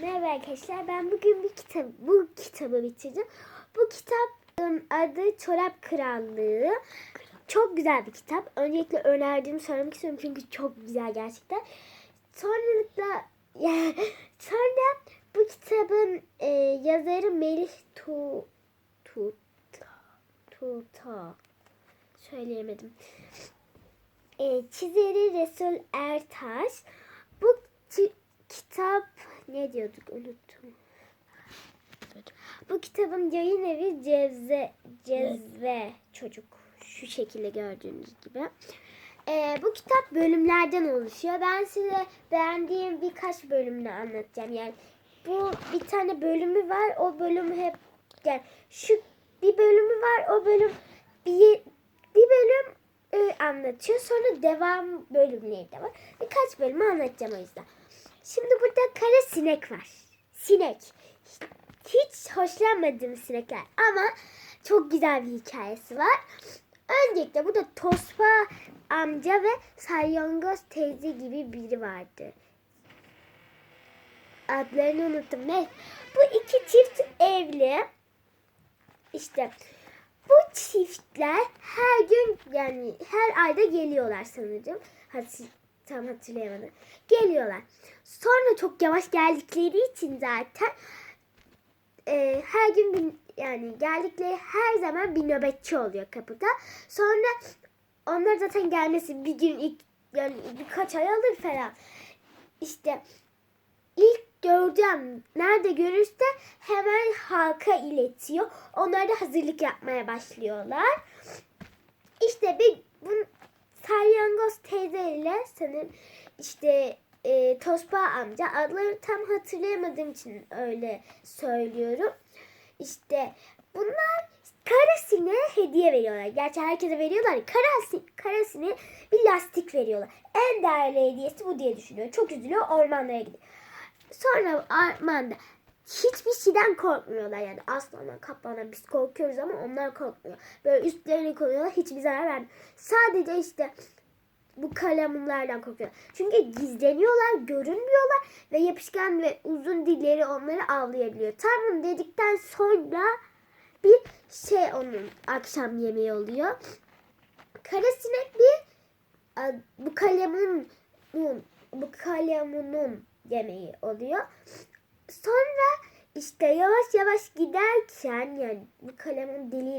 Merhaba arkadaşlar. Ben bugün bir kitap, bu kitabı bitirdim. Bu kitabın adı Çorap Krallığı. Çok güzel bir kitap. Öncelikle önerdiğimi söylemek istiyorum çünkü çok güzel gerçekten. Sonralıkla ya, sonra bu kitabın e, yazarı Melih Tu Tuta Tuta söyleyemedim. E, çizeri Resul Ertaş. Bu ki- kitap ne diyorduk unuttum. Bu kitabın yayın evi Cezve, Cezve Çocuk. Şu şekilde gördüğünüz gibi. Ee, bu kitap bölümlerden oluşuyor. Ben size beğendiğim birkaç bölümünü anlatacağım. Yani bu bir tane bölümü var. O bölümü hep yani şu bir bölümü var. O bölüm bir bir bölüm e, anlatıyor. Sonra devam bölümleri de var. Birkaç bölümü anlatacağım o yüzden. Şimdi burada kara sinek var. Sinek. Hiç hoşlanmadığım sinekler ama çok güzel bir hikayesi var. Öncelikle burada Tospa amca ve Salyangoz teyze gibi biri vardı. Adlarını unuttum. Ne? Bu iki çift evli. İşte bu çiftler her gün yani her ayda geliyorlar sanırım. Hatır, tam hatırlayamadım. Geliyorlar. Sonra çok yavaş geldikleri için zaten e, her gün bir, yani geldikleri her zaman bir nöbetçi oluyor kapıda. Sonra onlar zaten gelmesi bir gün ilk yani birkaç ay alır falan. İşte ilk göreceğim nerede görürse hemen halka iletiyor. Onlar da hazırlık yapmaya başlıyorlar. İşte bir salyangoz teyzeyle sanırım işte e, Tospa amca adları tam hatırlayamadığım için öyle söylüyorum. İşte bunlar karasine hediye veriyorlar. Gerçi herkese veriyorlar. ya, Karasi, karasine bir lastik veriyorlar. En değerli hediyesi bu diye düşünüyor. Çok üzülüyor ormanlara gidiyor. Sonra ormanda hiçbir şeyden korkmuyorlar yani aslandan kaplandan biz korkuyoruz ama onlar korkmuyor. Böyle üstlerine koyuyorlar hiçbir zarar vermiyor. Sadece işte bu kalemunlardan korkuyorlar. Çünkü gizleniyorlar, görünmüyorlar ve yapışkan ve uzun dilleri onları avlayabiliyor. Tam bunu dedikten sonra bir şey onun akşam yemeği oluyor. Karasinek bir bu kalemun bu kalemunun yemeği oluyor. Sonra işte yavaş yavaş giderken yani bu kalemun dili